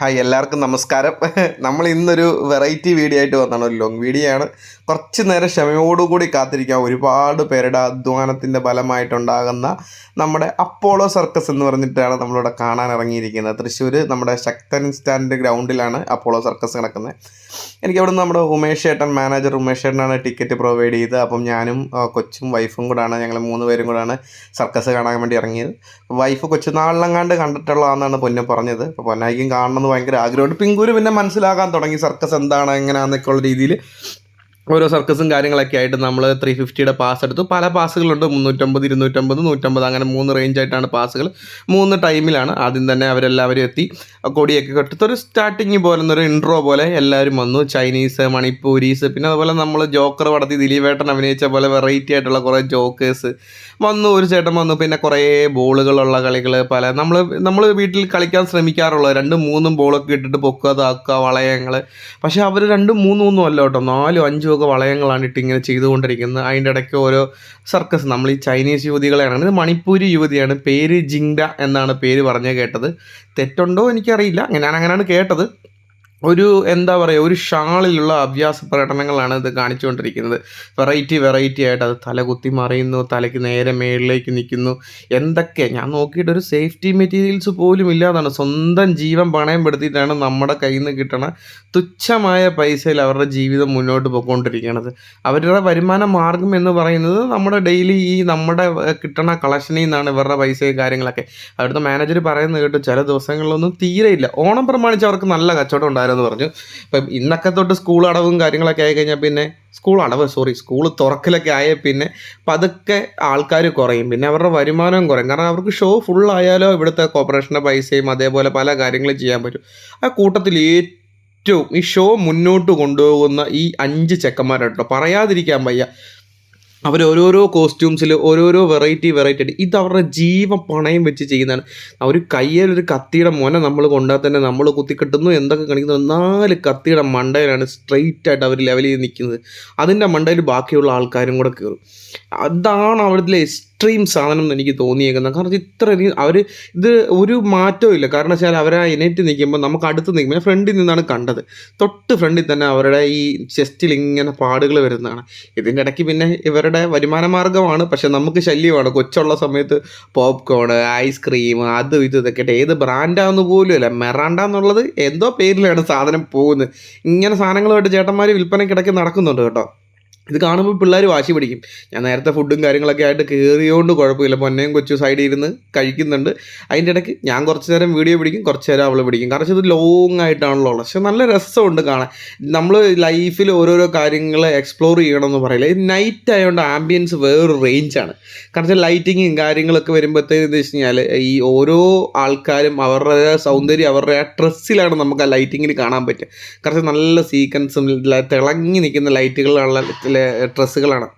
Hi എല്ലാവർക്കും നമസ്കാരം. നമ്മൾ ഇന്നൊരു വെറൈറ്റി വീഡിയോ ആയിട്ട് വന്നാണ് ഒരു ലോങ് വീഡിയോ ആണ്. കുറച്ച് നേരം ക്ഷമയോടുകൂടി കാത്തിരിക്കാം ഒരുപാട് പേരുടെ അധ്വാനത്തിന്റെ ഫലമായിട്ടുണ്ടാകുന്ന നമ്മുടെ അപ്പോളോ സർക്കസ് എന്ന് പറഞ്ഞിട്ടാണ് നമ്മളിവിടെ കാണാൻ ഇറങ്ങിയിരിക്കുന്നത്. തൃശ്ശൂർ നമ്മുടെ ശക്തൻ സ്റ്റാൻഡ് ഗ്രൗണ്ടിലാണ് അപ്പോളോ സർക്കസ് കിടക്കുന്നത് എനിക്ക് അവിടെ നമ്മുടെ ഉമേഷ് ഏട്ടൻ മാനേജർ ഉമേഷ് ഏട്ടനാണ് ടിക്കറ്റ് പ്രൊവൈഡ് ചെയ്തത്. അപ്പം ഞാനും കൊച്ചും വൈഫും കൂടാണ്. ഞങ്ങൾ മൂന്ന് പേരും കൂടാണ് സർക്കസ് കാണാൻ വേണ്ടി ഇറങ്ങിയത്. വൈഫ് കൊച്ചുനാളിലെങ്ങാണ്ട് കണ്ടിട്ടുള്ളതാണെന്നാണ് പൊന്നെ പറഞ്ഞത്. അപ്പോൾ പൊന്നായിക്കും കാണണമെന്ന് ഭയങ്കര ആഗ്രഹമുണ്ട്. പിങ്കൂര് പിന്നെ മനസ്സിലാകാൻ തുടങ്ങി. സർക്കസ് എന്താണ് എങ്ങനെയാണെന്നൊക്കെ ഉള്ള രീതിയിൽ ഓരോ സർക്കസും കാര്യങ്ങളൊക്കെ ആയിട്ട് നമ്മൾ ത്രീ ഫിഫ്റ്റിയുടെ പാസ് എടുത്തു. പല പാസുകളുണ്ട് മുന്നൂറ്റമ്പത് ഇരുന്നൂറ്റമ്പത് നൂറ്റമ്പത് അങ്ങനെ മൂന്ന് റേഞ്ച് ആയിട്ടാണ് പാസുകൾ മൂന്ന് ടൈമിലാണ് ആദ്യം തന്നെ അവരെല്ലാവരും എത്തി. കൊടിയൊക്കെ കെട്ടിട്ട് ഒരു സ്റ്റാർട്ടിങ് പോലെ ഒരു ഇൻട്രോ പോലെ എല്ലാവരും വന്നു. ചൈനീസ് മണിപ്പൂരീസ് പിന്നെ അതുപോലെ നമ്മൾ ജോക്കർ പടത്തി ദിലീപേട്ടൻ അഭിനയിച്ച പോലെ വെറൈറ്റി ആയിട്ടുള്ള കുറേ ജോക്കേഴ്സ് വന്നു. ഒരു ചേട്ടൻ വന്നു. പിന്നെ കുറേ ബോളുകളുള്ള കളികൾ പല. നമ്മൾ നമ്മൾ വീട്ടിൽ കളിക്കാൻ ശ്രമിക്കാറുള്ളത്. രണ്ടും മൂന്നും ബോളൊക്കെ ഇട്ടിട്ട് പൊക്കുക താക്കുക വളയങ്ങൾ പക്ഷേ അവർ രണ്ടും മൂന്നും ഒന്നും അല്ല കേട്ടോ. നാലും അഞ്ചും ഒക്കെ വളയങ്ങളാണ് ഇട്ട് ഇങ്ങനെ ചെയ്തുകൊണ്ടിരിക്കുന്നത്. അതിന്റെ ഇടയ്ക്ക് ഓരോ സർക്കസ് നമ്മൾ ഈ ചൈനീസ് യുവതികളെയാണ്. ഇത് മണിപ്പൂരി യുവതിയാണ്. പേര് ജിങ്ഡ എന്നാണ് പേര് പറഞ്ഞ് കേട്ടത്. തെറ്റുണ്ടോ എനിക്കറിയില്ല. ഞാൻ അങ്ങനെയാണ് കേട്ടത്. ഒരു എന്താ പറയുക ഒരു ഷാളിലുള്ള അഭ്യാസ പ്രകടനങ്ങളാണ് ഇത് കാണിച്ചുകൊണ്ടിരിക്കുന്നത്. വെറൈറ്റി വെറൈറ്റി ആയിട്ട് അത് തല കുത്തി മറിയുന്നു തലയ്ക്ക് നേരെ മേളിലേക്ക് നിൽക്കുന്നു. എന്തൊക്കെ ഞാൻ നോക്കിയിട്ട് ഒരു സേഫ്റ്റി മെറ്റീരിയൽസ് പോലും ഇല്ലാതാണ്. സ്വന്തം ജീവൻ പണയം പെടുത്തിയിട്ടാണ് നമ്മുടെ കയ്യിൽ നിന്ന് കിട്ടണ തുച്ഛമായ പൈസയിൽ അവരുടെ ജീവിതം മുന്നോട്ട് പോയിക്കൊണ്ടിരിക്കുന്നത് അവരുടെ വരുമാന മാർഗം എന്ന് പറയുന്നത് നമ്മുടെ ഡെയിലി ഈ നമ്മുടെ കിട്ടണ കളക്ഷനിൽ നിന്നാണ് ഇവരുടെ പൈസയും കാര്യങ്ങളൊക്കെ. അവിടുത്തെ മാനേജർ പറയുന്നത് കേട്ടു ചില ദിവസങ്ങളിലൊന്നും തീരെയില്ല. ഓണം പ്രമാണിച്ച് അവർക്ക് നല്ല കച്ചവടം ഉണ്ടായിരുന്നു. പറഞ്ഞു. ഇപ്പം ഇന്നൊക്കെ തൊട്ട് സ്കൂൾ അടവും കാര്യങ്ങളൊക്കെ ആയി കഴിഞ്ഞാൽ പിന്നെ സ്കൂൾ അടവ് സോറി സ്കൂൾ തുറക്കലൊക്കെ ആയ പിന്നെ പതുക്കെ ആൾക്കാർ കുറയും. പിന്നെ അവരുടെ വരുമാനവും കുറയും. കാരണം അവർക്ക് ഷോ ഫുൾ ആയാലോ ഇവിടുത്തെ കോർപ്പറേഷന്റെ പൈസയും അതേപോലെ പല കാര്യങ്ങളും ചെയ്യാൻ പറ്റും. ആ കൂട്ടത്തിൽ ഏറ്റവും ഈ ഷോ മുന്നോട്ട് കൊണ്ടുപോകുന്ന ഈ അഞ്ച് ചെക്കന്മാരാട്ടോ പറയാതിരിക്കാൻ വയ്യ. അവർ ഓരോരോ കോസ്റ്റ്യൂംസിൽ ഓരോരോ വെറൈറ്റി വെറൈറ്റി. ആയിട്ട് ഇത് അവരുടെ ജീവൻ പണയം വെച്ച് ചെയ്യുന്നതാണ്. അവർ കയ്യിൽ ഒരു കത്തിയുടെ മുന നമ്മൾ കൊണ്ടാൽ തന്നെ നമ്മൾ കുത്തിക്കെട്ടുന്നു എന്തൊക്കെ കാണിക്കുന്നു നാല് കത്തിയുടെ മണ്ടയിലാണ് സ്ട്രെയിറ്റ് ആയിട്ട് അവർ ലെവൽ ചെയ്ത് നിൽക്കുന്നത്. അതിന്റെ മണ്ടയിൽ ബാക്കിയുള്ള ആൾക്കാരും കൂടെ കയറും. അതാണ് അവിടുത്തെ എക്സ്ട്രീം സാധനം എന്ന് എനിക്ക് തോന്നിയേക്കുന്നത്. കാരണം ഇത്ര അവർ ഇത് ഒരു മാറ്റവും ഇല്ല. കാരണം വെച്ചാൽ അവരാ ആ എനേറ്റ് നിൽക്കുമ്പോൾ നമുക്ക് അടുത്ത് നിൽക്കുമ്പോൾ ഫ്രണ്ടിൽ നിന്നാണ് കണ്ടത്. തൊട്ട് ഫ്രണ്ടിൽ തന്നെ അവരുടെ ഈ ചെസ്റ്റിൽ ഇങ്ങനെ പാടുകൾ വരുന്നതാണ്. ഇതിന്റെ ഇടയ്ക്ക് പിന്നെ ഇവരുടെ വരുമാന മാർഗമാണ്. പക്ഷെ നമുക്ക് ശല്യമാണ്. കൊച്ചുള്ള സമയത്ത് പോപ്കോൺ ഐസ്ക്രീം അത് ഇത് ഇതൊക്കെ ഏത് ബ്രാൻഡാന്ന് പോലും അല്ല മെറാണ്ട എന്നുള്ളത് എന്തോ പേരിലാണ് സാധനം പോകുന്നത്. ഇങ്ങനെ സാധനങ്ങളുമായിട്ട് ചേട്ടന്മാർ വിൽപ്പനയ്ക്കിടയ്ക്ക് നടക്കുന്നുണ്ട് കേട്ടോ. ഇത് കാണുമ്പോൾ പിള്ളേർ വാശി പിടിക്കും. ഞാൻ നേരത്തെ ഫുഡും കാര്യങ്ങളൊക്കെ ആയിട്ട് കയറിയോണ്ട് കുഴപ്പമില്ല. പൊന്നയും കൊച്ചു സൈഡിൽ ഇരുന്ന് കഴിക്കുന്നുണ്ട്. അതിന്റെ ഇടയ്ക്ക് ഞാൻ കുറച്ച് നേരം വീഡിയോ പിടിക്കും കുറച്ച് നേരം അവൾ പിടിക്കും. കാരണം ഇത് ലോങ് ആയിട്ടാണല്ലോ ഉള്ളത്. പക്ഷെ നല്ല രസമുണ്ട് കാണാൻ. നമ്മൾ ലൈഫിൽ ഓരോരോ കാര്യങ്ങൾ എക്സ്പ്ലോർ ചെയ്യണമെന്ന് പറയില്ല. ഇത് നൈറ്റ് ആയതുകൊണ്ട് ആംബിയൻസ് വേറൊരു റേഞ്ചാണ് കാരണം ലൈറ്റിങ്ങും കാര്യങ്ങളൊക്കെ വരുമ്പോഴത്തേക്ക് എന്ന് വെച്ച് കഴിഞ്ഞാൽ ഈ ഓരോ ആൾക്കാരും അവരുടെ സൗന്ദര്യം അവരുടെ ആ ഡ്രസ്സിലാണ് നമുക്ക് ആ ലൈറ്റിങ്ങിൽ കാണാൻ പറ്റുക. കുറച്ച് നല്ല സീക്വൻസും തിളങ്ങി നിൽക്കുന്ന ലൈറ്റുകളുള്ള ഡ്രസ്സുകളാണ്.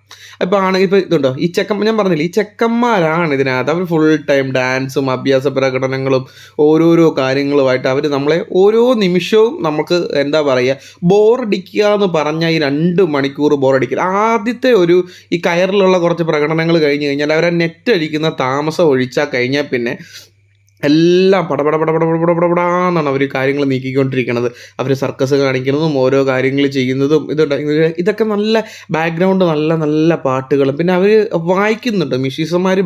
ഇപ്പോൾ ആണെങ്കിൽ ഇപ്പോൾ ഇതുണ്ടോ? ഈ ചെക്കൻ ഞാൻ പറഞ്ഞില്ല ഈ ചെക്കന്മാരാണ് ഇതിനകത്ത്. അവർ ഫുൾ ടൈം ഡാൻസും അഭ്യാസ പ്രകടനങ്ങളും ഓരോരോ കാര്യങ്ങളുമായിട്ട് അവർ നമ്മളെ ഓരോ നിമിഷവും നമുക്ക് എന്താ പറയുക ബോറടിക്കുക എന്ന് പറഞ്ഞാൽ ഈ രണ്ട് മണിക്കൂർ ബോറടിക്കില്ല ആദ്യത്തെ ഒരു ഈ കയറിലുള്ള കുറച്ച് പ്രകടനങ്ങൾ കഴിഞ്ഞ് കഴിഞ്ഞാൽ അവരെ നെറ്റ് അടിക്കുന്ന താമസം ഒഴിച്ചാൽ കഴിഞ്ഞാൽ പിന്നെ എല്ലാം പടപട പടപട പടപട പടപടാന്നാണ് അവർ കാര്യങ്ങൾ നീക്കിക്കൊണ്ടിരിക്കുന്നത് അവർ സർക്കസ് കാണിക്കുന്നതും ഓരോ കാര്യങ്ങൾ ചെയ്യുന്നതും ഇതുണ്ട്. ഇതൊക്കെ നല്ല ബാക്ക്ഗ്രൗണ്ട് നല്ല നല്ല പാട്ടുകളും. പിന്നെ അവർ വായിക്കുന്നുണ്ട്. മ്യൂസീഷ്യന്മാർ